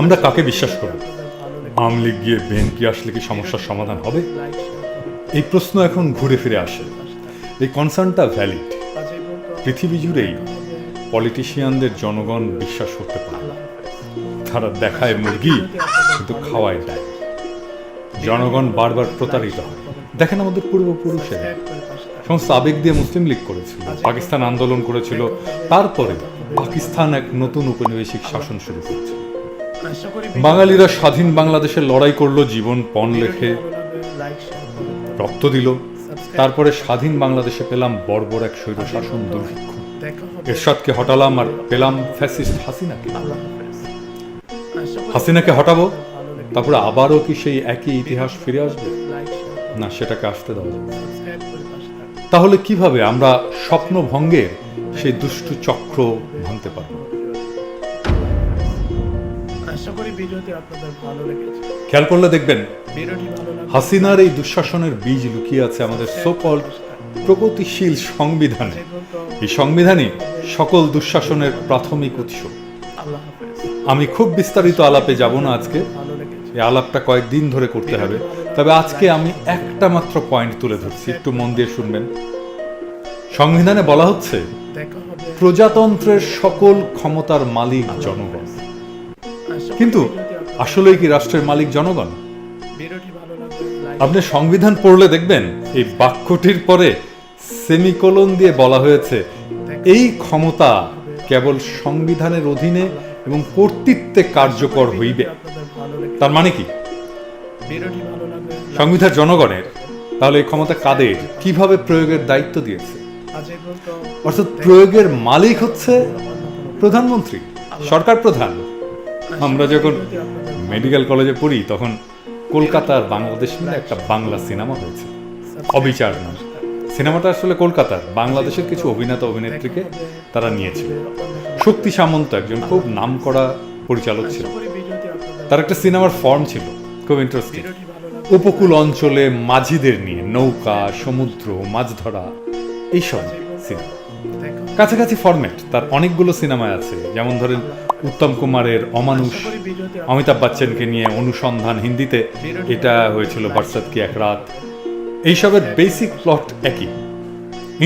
আমরা কাকে বিশ্বাস করব? আওয়ামী লীগ গিয়ে বিএনপি আসলে কি সমস্যার সমাধান হবে? এই প্রশ্ন এখন ঘুরে ফিরে আসে। এই কনসার্নটা ভ্যালিড পৃথিবী জুড়েই পলিটিশিয়ানদের জনগণ বিশ্বাস করতে পারে। তারা দেখায় মুরগি, কিন্তু খাওয়ায় দেয় জনগণ বারবার প্রতারিত হয়। দেখেন আমাদের পূর্বপুরুষের। সমস্ত আবেগ দিয়ে মুসলিম লীগ করেছিল, পাকিস্তান আন্দোলন করেছিল। তারপরে পাকিস্তান এক নতুন উপনিবেশিক শাসন শুরু করেছিল বাঙালিরা স্বাধীন বাংলাদেশে লড়াই করল, জীবন পণ লেখে, রক্ত দিল। তারপরে স্বাধীন বাংলাদেশে পেলাম বর্বর এক স্বৈর শাসন দুর্ভিক্ষ। এরশাদকে হটালাম আর পেলাম ফ্যাসিস্ট হাসিনাকে। হাসিনাকে হটাবো? তারপরে আবারও কি সেই একই ইতিহাস ফিরে আসবে? না, সেটাকে আসতে না। তাহলে কীভাবে আমরা স্বপ্ন ভঙ্গের সেই দুষ্টু চক্র ভাঙতে পারব? আশা করি ভিডিওটি আপনাদের ভালো লেগেছে। খেয়াল করলে দেখবেন ভিডিওটি ভালো লাগলে হাসিনার এই দুঃশাসনের বীজ লুকিয়ে আছে আমাদের সোকল প্রগতিশীল সংবিধানে। এই সংবিধানই সকল দুঃশাসনের প্রাথমিক উৎস। আমি খুব বিস্তারিত আলাপে যাব না আজকে। এই আলাপটা কয়েকদিন ধরে করতে হবে। তবে আজকে আমি একটা মাত্র পয়েন্ট তুলে ধরছি। একটু মন দিয়ে শুনবেন। সংবিধানে বলা হচ্ছে প্রজাতন্ত্রের সকল ক্ষমতার মালিক জনগণ। কিন্তু আসলেই কি রাষ্ট্রের মালিক জনগণ? আপনি সংবিধান পড়লে দেখবেন, এই বাক্যটির পরে সেমিকোলন দিয়ে বলা হয়েছে, এই ক্ষমতা কেবল সংবিধানের অধীনে এবং কর্তৃত্বে কার্যকর হইবে। তার মানে কি? সংবিধান জনগণের, তাহলে এই ক্ষমতা কাদের? কীভাবে প্রয়োগের দায়িত্ব দিয়েছে? অর্থাৎ প্রয়োগের মালিক হচ্ছে প্রধানমন্ত্রী, সরকার প্রধান। আমরা যখন মেডিকেল কলেজে পড়ি, তখন কলকাতার বাংলাদেশ মিলে একটা বাংলা সিনেমা হয়েছে। অবিচার নাম। সিনেমাটা আসলে কলকাতার। বাংলাদেশের কিছু অভিনেতা, অভিনেত্রীকে তারা নিয়েছিল শক্তি সামন্ত একজন খুব পরিচালক ছিল। আশা করি ভিডিওটি আপনাদের তার একটা সিনেমার ফর্ম ছিল। খুব ইন্টারেস্টিং উপকূল অঞ্চলে মাঝিদের নিয়ে নৌকা, সমুদ্র মাছ ধরা এইসব সিনেমা। কাছাকাছি ফরম্যাট তার অনেকগুলো সিনেমা আছে। যেমন ধরেন উত্তম কুমারের অমানুষ অমিতাভ বচ্চনকে নিয়ে অনুসন্ধান হিন্দিতে। এটা হয়েছিল বরসাত কি এক রাত। এইসবের বেসিক প্লট একই।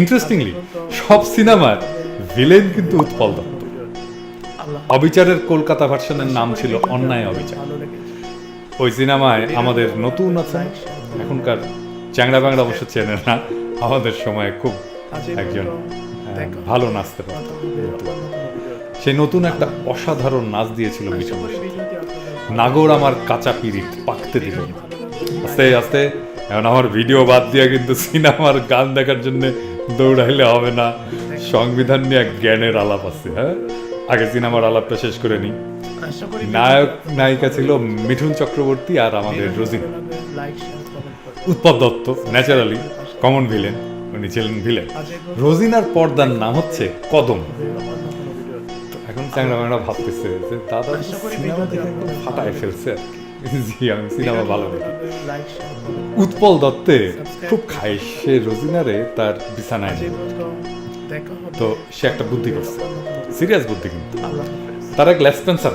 ইন্টারেস্টিংলি সব সিনেমার ভিলেন কিন্তু উৎপল দত্ত। অবিচারের কলকাতা ভার্সনের নাম ছিল অন্যায় অবিচার। ওই সিনেমায় আমাদের নতুন আছে, এখনকার চ্যাংড়া ব্যাংড়া অবশ্য চেনে না, আমাদের সময় খুব একজন হবে। ভালো নাচতে পারত। আবার নতুন একটা অসাধারণ নাচ দিয়েছিল আপনাদের নাগর আমার কাঁচা পিরিত পাকতে দিল আস্তে আস্তে এখন আমার ভিডিও বাদ দিয়ে কিন্তু সিনেমার গান দেখার জন্য দৌড়াইলে হবে না। সংবিধান নিয়ে এক জ্ঞানের আলাপ আছে হ্যাঁ? আগে সিনেমার আলাপটা শেষ করে নিই। নায়ক নায়িকা ছিল মিঠুন চক্রবর্তী আর আমাদের রোজিন। Utpal Dutt naturally common villain উনি ছিলেন ভিলেন। রোজিনার পর্দার নাম হচ্ছে কদম। এখন চ্যাংরা ম্যাংরা ভাবতেছে যে দাদা তো সিনেমা দেখে ফাটায় ফেলছে। জি আমি সিনেমা ভালো দেখি। উৎপল দত্তের খুব খায়। সে রোজিনারে তার বিছানায় তো সে একটা বুদ্ধি করছে। সিরিয়াস বুদ্ধি কিন্তু। তার এক লেসপেন্সার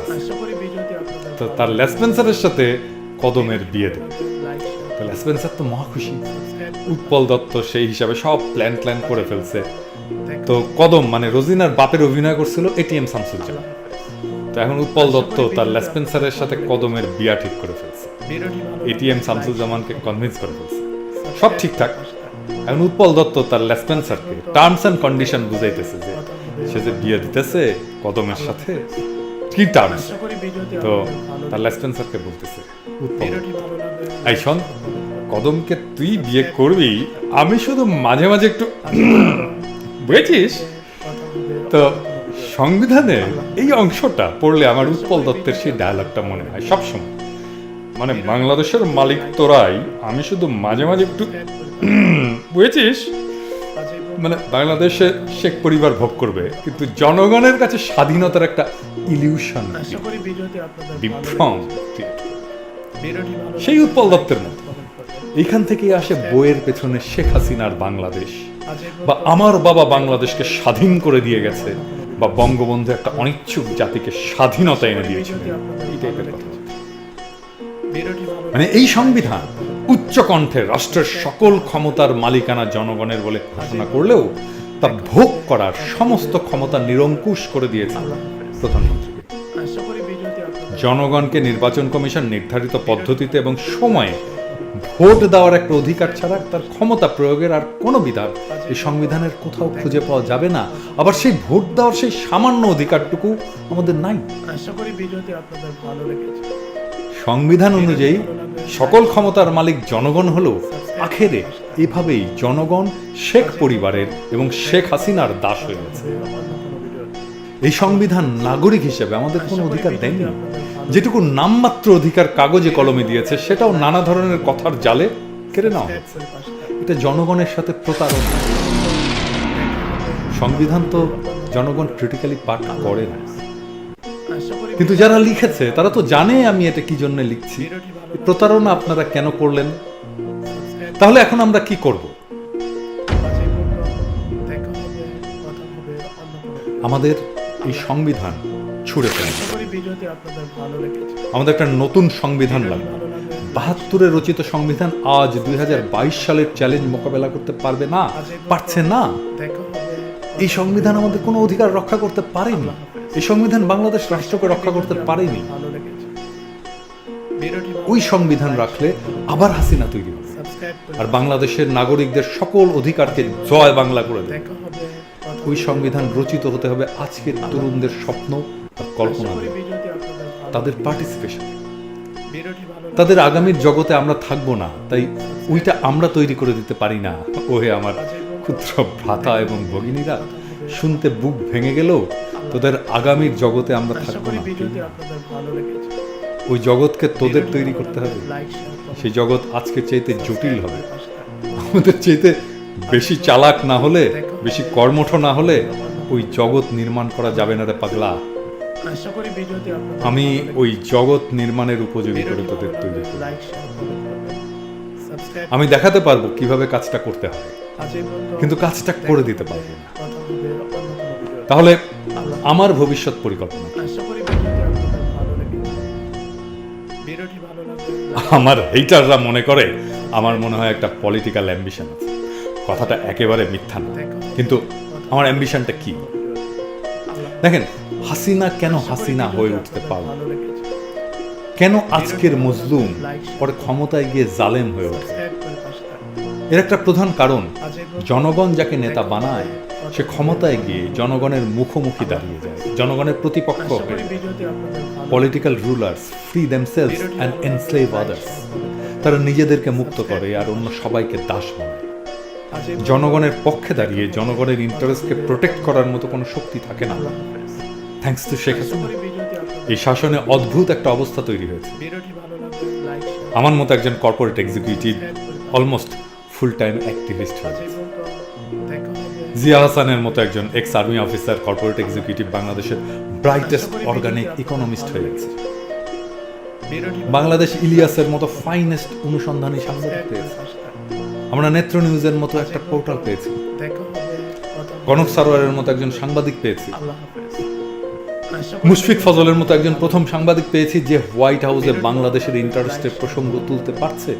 তো তার লেসপেন্সারের সাথে কদমের বিয়ে দেবে। তো লেসপেন্সার তো মহা খুশি। উৎপল দত্ত সেই হিসাবে সব প্ল্যান প্ল্যান করে ফেলছে। তো কদম মানে রোজিনার বাপের অভিনয় করছিল এটিএম শামসুজ্জামান তো এখন উৎপল দত্ত তার লেসপেন্সারের সাথে কদমের বিয়া ঠিক করে ফেলছে। এটিএম শামসুজ্জামানকে কনভিন্স করে ফেলছে। সব ঠিকঠাক। এখন উৎপল দত্ত তার লেসপেন্সারকে টার্মস অ্যান্ড কন্ডিশন বুঝাইতেছে যে সে যে বিয়ে দিতেছে কদমের সাথে কি টার্মস তো তার লেসপেন্সারকে বলতেছে উৎপল এই শোন কদমকে তুই বিয়ে করবি আমি শুধু মাঝে মাঝে একটু বুঝেছিস তো সংবিধানে এই অংশটা পড়লে আমার উৎপল দত্তের সেই ডায়ালগটা মনে হয় সবসময়। মানে বাংলাদেশের মালিক তোরাই আমি শুধু মাঝে মাঝে একটু বুঝেছিস মানে বাংলাদেশে শেখ পরিবার ভোগ করবে কিন্তু জনগণের কাছে স্বাধীনতার একটা ইলিউশন বিভ্রম সেই উৎপল দত্তের মতো। এইখান থেকেই আসে বইয়ের পেছনে শেখ হাসিনার বাংলাদেশ। বা আমার বাবা বাংলাদেশকে স্বাধীন করে দিয়ে গেছে বা বঙ্গবন্ধু একটা অনিচ্ছুক জাতিকে স্বাধীনতা এনে দিয়েছিলেন এই টাইপের কথা। মানে এই সংবিধান উচ্চ কণ্ঠে রাষ্ট্রের সকল ক্ষমতার মালিকানা জনগণের বলে ঘোষণা করলেও তা ভোগ করার সমস্ত ক্ষমতা নিরঙ্কুশ করে দিয়েছে প্রধানমন্ত্রীকে আপনাদের জনগণকে নির্বাচন কমিশন নির্ধারিত পদ্ধতিতে এবং সময়ে ভোট দেওয়ার একটা অধিকার ছাড়া তার ক্ষমতা প্রয়োগের আর কোনো বিধান এই সংবিধানের কোথাও খুঁজে পাওয়া যাবে না। আবার সেই ভোট দেওয়ার সেই সামান্য অধিকারটুকু আমাদের নাই। আশা করি ভিডিওটি আপনাদের ভালো লেগেছে। সংবিধান অনুযায়ী সকল ক্ষমতার মালিক জনগণ হলেও আখেরে এভাবেই জনগণ শেখ পরিবারের এবং শেখ হাসিনার দাস হয়ে গেছে। এই সংবিধান নাগরিক হিসেবে আমাদের কোনো অধিকার দেয়নি। যেটুকু নামমাত্র অধিকার কাগজে কলমে দিয়েছে, সেটাও নানা ধরনের কথার জালে কেড়ে নেওয়া। এটা জনগণের সাথে প্রতারণা। সংবিধান তো জনগণ ক্রিটিক্যালি পাঠ করে না। কিন্তু যারা লিখেছে, তারা তো জানে আমি এটা কি জন্য লিখছি। প্রতারণা আপনারা কেন করলেন? তাহলে এখন আমরা কি করব। আমাদের এই সংবিধান ছুড়ে লেগেছে। আমাদের একটা নতুন সংবিধান লাগবে। বাহাত্তরে রচিত সংবিধান আজ দুই সালের চ্যালেঞ্জ মোকাবেলা করতে পারবে না? পারছে না? এই সংবিধান আমাদের কোনো অধিকার রক্ষা করতে পারেনি। এই সংবিধান বাংলাদেশ রাষ্ট্রকে রক্ষা করতে পারেনি। ওই সংবিধান রাখলে আবার হাসিনা তৈরি হবে। আর বাংলাদেশের নাগরিকদের সকল অধিকারকে জয় বাংলা করে দেবে। কথা ওই সংবিধান রচিত হতে হবে আজকের তরুণদের স্বপ্ন কল্পনা তাদের পার্টিসিপেশন। তাদের আগামীর জগতে আমরা থাকব না, তাই ওইটা আমরা তৈরি করে দিতে পারি না। ওহে আমার ক্ষুদ্র ভ্রাতা এবং ভগিনীরা, শুনতে বুক ভেঙে গেলেও তোদের আগামীর জগতে আমরা থাকব না। ওই জগৎকে তোদের তৈরি করতে হবে। সেই জগৎ আজকে চাইতে জটিল হবে। আমাদের চাইতে বেশি চালাক না হলে বেশি কর্মঠ না হলে ওই জগৎ নির্মাণ করা যাবে না রে পাগলা। আমি ওই জগৎ নির্মাণের উপযোগী করে তোদের তৈরি আমি দেখাতে পারব কীভাবে কাজটা করতে হয়। কিন্তু কাজটা করে দিতে পারব না। তাহলে আমার ভবিষ্যৎ পরিকল্পনা আমার হেটাররা মনে করে আমার মনে হয় একটা পলিটিক্যাল অ্যাম্বিশন আছে। কথাটা একেবারে মিথ্যা না। কিন্তু আমার অ্যাম্বিশনটা কি? দেখেন, হাসিনা কেন হাসিনা হয়ে উঠতে পারল কেন আজকের মজলুম পরে ক্ষমতায় গিয়ে জালেম হয়ে ওঠে এর একটা প্রধান কারণ, জনগণ যাকে নেতা বানায়, সে ক্ষমতায় গিয়ে জনগণের মুখোমুখি দাঁড়িয়ে যায়। জনগণের প্রতিপক্ষ political rulers free themselves and enslave others তারা নিজেদেরকে মুক্ত করে আর অন্য সবাইকে দাস বানায়। জনগণের পক্ষে দাঁড়িয়ে জনগণের ইন্টারেস্টকে প্রোটেক্ট করার মতো কোনো শক্তি থাকে না। থ্যাঙ্কস টু শেখ হাসিনা এই শাসনে অদ্ভুত একটা অবস্থা তৈরি হয়েছে। আমার মতো একজন corporate executive almost full time activist হয়ে হবে জিয়া হাসানের মতো একজন ex army officer corporate executive বাংলাদেশের ব্রাইটেস্ট অর্গানিক ইকোনমিস্ট হয়ে গেছে। বাংলাদেশ ইলিয়াসের মতো ফাইনেস্ট অনুসন্ধানী সাংবাদিক পেয়েছে। আমরা নেত্র নিউজের মতো একটা পোর্টাল পেয়েছি। কনক সারোয়ারের মতো একজন সাংবাদিক পেয়েছি। মুশফিক ফজলের মতো একজন প্রথম সাংবাদিক পেয়েছি যে হোয়াইট হাউসে বাংলাদেশের ইন্টারেস্টের প্রসঙ্গ তুলতে পারছে।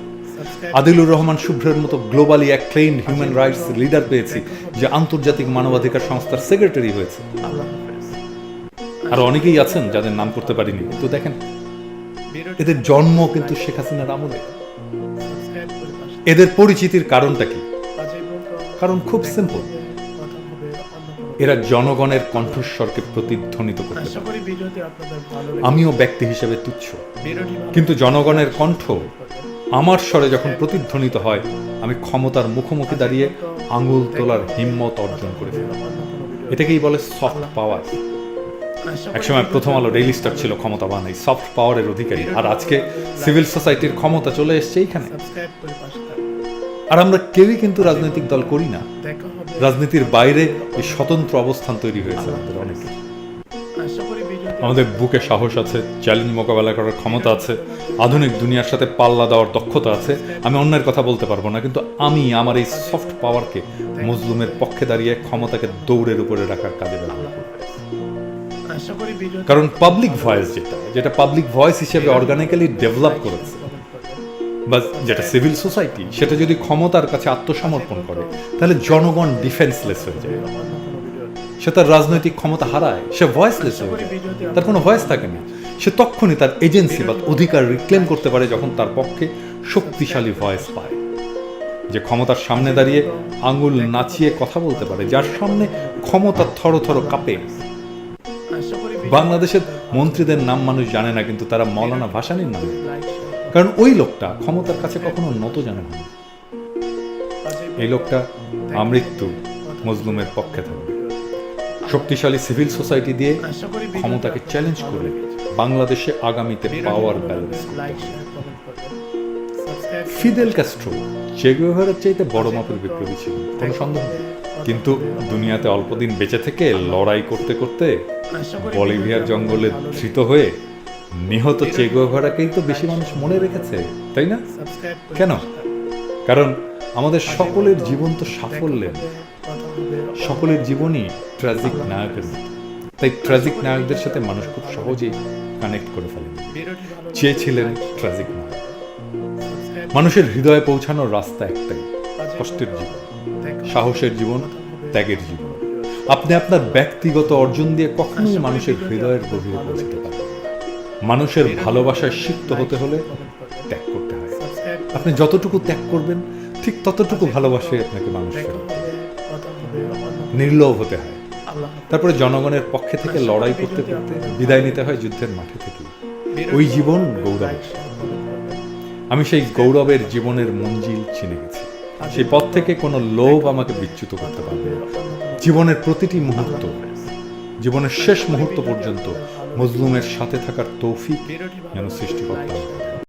আদিলুর রহমান শুভ্রের মতো globally acclaimed human rights leader পেয়েছি যে আন্তর্জাতিক মানবাধিকার সংস্থার সেক্রেটারি হয়েছে। আর অনেকেই আছেন যাদের নাম করতে পারিনি কিন্তু দেখেন এদের জন্ম কিন্তু শেখ হাসিনার আমলে। এদের পরিচিতির কারণটা কি? কারণ খুব সিম্পল এরা জনগণের কণ্ঠস্বরকে প্রতিধ্বনিত করতে আমিও ব্যক্তি হিসেবে তুচ্ছ। কিন্তু জনগণের কণ্ঠ আমার স্বরে যখন প্রতিধ্বনিত হয় আমি ক্ষমতার মুখোমুখি দাঁড়িয়ে আঙুল তোলার হিম্মত অর্জন করে। ফেলি কোনো ভিডিও এটাকেই বলে সফট পাওয়ার একসময় প্রথম আলো ডেইলি স্টার ছিল ক্ষমতাবান এই সফট পাওয়ারের অধিকারী। আর আজকে সিভিল সোসাইটির ক্ষমতা চলে এসছে এইখানে। আর আমরা কেউই কিন্তু রাজনৈতিক দল করি না। রাজনীতির বাইরে এই স্বতন্ত্র অবস্থান তৈরি হয়েছে আমাদের অনেকে। আমাদের বুকে সাহস আছে চ্যালেঞ্জ মোকাবেলা করার ক্ষমতা আছে, আধুনিক দুনিয়ার সাথে পাল্লা দেওয়ার দক্ষতা আছে। আমি অন্যের কথা বলতে পারব না, কিন্তু আমি আমার এই সফট পাওয়ারকে মজলুমের পক্ষে দাঁড়িয়ে ক্ষমতাকে দৌড়ের উপরে রাখার কাজে ব্যবহার করব। কারণ পাবলিক ভয়েস যেটা যেটা পাবলিক ভয়েস হিসেবে অর্গানিক্যালি ডেভেলপ করেছে, বা যেটা সিভিল সোসাইটি সেটা যদি ক্ষমতার কাছে আত্মসমর্পণ করে, তাহলে জনগণ ডিফেন্সলেস হয়ে যায়। সে তার রাজনৈতিক ক্ষমতা হারায়, সে ভয়েসলেস হয়ে যায়। তার কোনো ভয়েস থাকে না। সে তখনই তার এজেন্সি বা অধিকার রিক্লেম করতে পারে যখন তার পক্ষে শক্তিশালী ভয়েস পায়। যে ক্ষমতার সামনে দাঁড়িয়ে আঙুল নাচিয়ে কথা বলতে পারে, যার সামনে ক্ষমতা থর থর কাঁপে। বাংলাদেশের মন্ত্রীদের নাম মানুষ জানে না, কিন্তু তারা মৌলানা ভাসানির নাম কারণ ওই লোকটা ক্ষমতার কাছে কখনো নত জানে না। এই লোকটা আমৃত্যু মজলুমের পক্ষে থাকবে শক্তিশালী সিভিল সোসাইটি দিয়ে ক্ষমতাকে চ্যালেঞ্জ করে বাংলাদেশে আগামীতে পাওয়ার ব্যালেন্স ফিদেল ক্যাস্ট্রো চেগুয়েভারের চাইতে বড় মাপের বিপ্লবী ছিল কোনো সন্দেহ নেই। কিন্তু দুনিয়াতে অল্পদিন বেঁচে থেকে লড়াই করতে করতে বলিভিয়ার জঙ্গলে ধৃত হয়ে নিহত চেগুয়েভারাকেই তো বেশি মানুষ মনে রেখেছে, তাই না? কেন? কারণ আমাদের সকলের জীবন তো সাফল্যের, সকলের জীবনই ট্র্যাজিক নায়কের তাই ট্র্যাজিক নায়কদের সাথে মানুষ খুব সহজেই কানেক্ট করে ফেলেন। চেয়েছিলেন ট্র্যাজিক নায়ক। মানুষের হৃদয়ে পৌঁছানোর রাস্তা একটাই, কষ্টের জীবন। সাহসের জীবন, ত্যাগের জীবন। আপনি আপনার ব্যক্তিগত অর্জন দিয়ে কখনোই মানুষের হৃদয়ের গভীরে পৌঁছতে পারেন মানুষের ভালোবাসায় সিক্ত হতে হলে ত্যাগ করতে হয়। আপনি যতটুকু ত্যাগ করবেন, ঠিক ততটুকু ভালোবাসায় আপনাকে মানুষ নির্লোভ হতে হয়। তারপরে জনগণের পক্ষে থেকে লড়াই করতে করতে বিদায় নিতে হয় যুদ্ধের মাঠে থেকে। ওই জীবন গৌরব আমি সেই গৌরবের জীবনের মঞ্জিল চিনে গেছি। সেই পথ থেকে কোনো লোভ আমাকে বিচ্যুত করতে পারবে জীবনের প্রতিটি মুহূর্ত, জীবনের শেষ মুহূর্ত পর্যন্ত মজলুমের সাথে থাকার তৌফিক যেন সৃষ্টি করতে দেয়।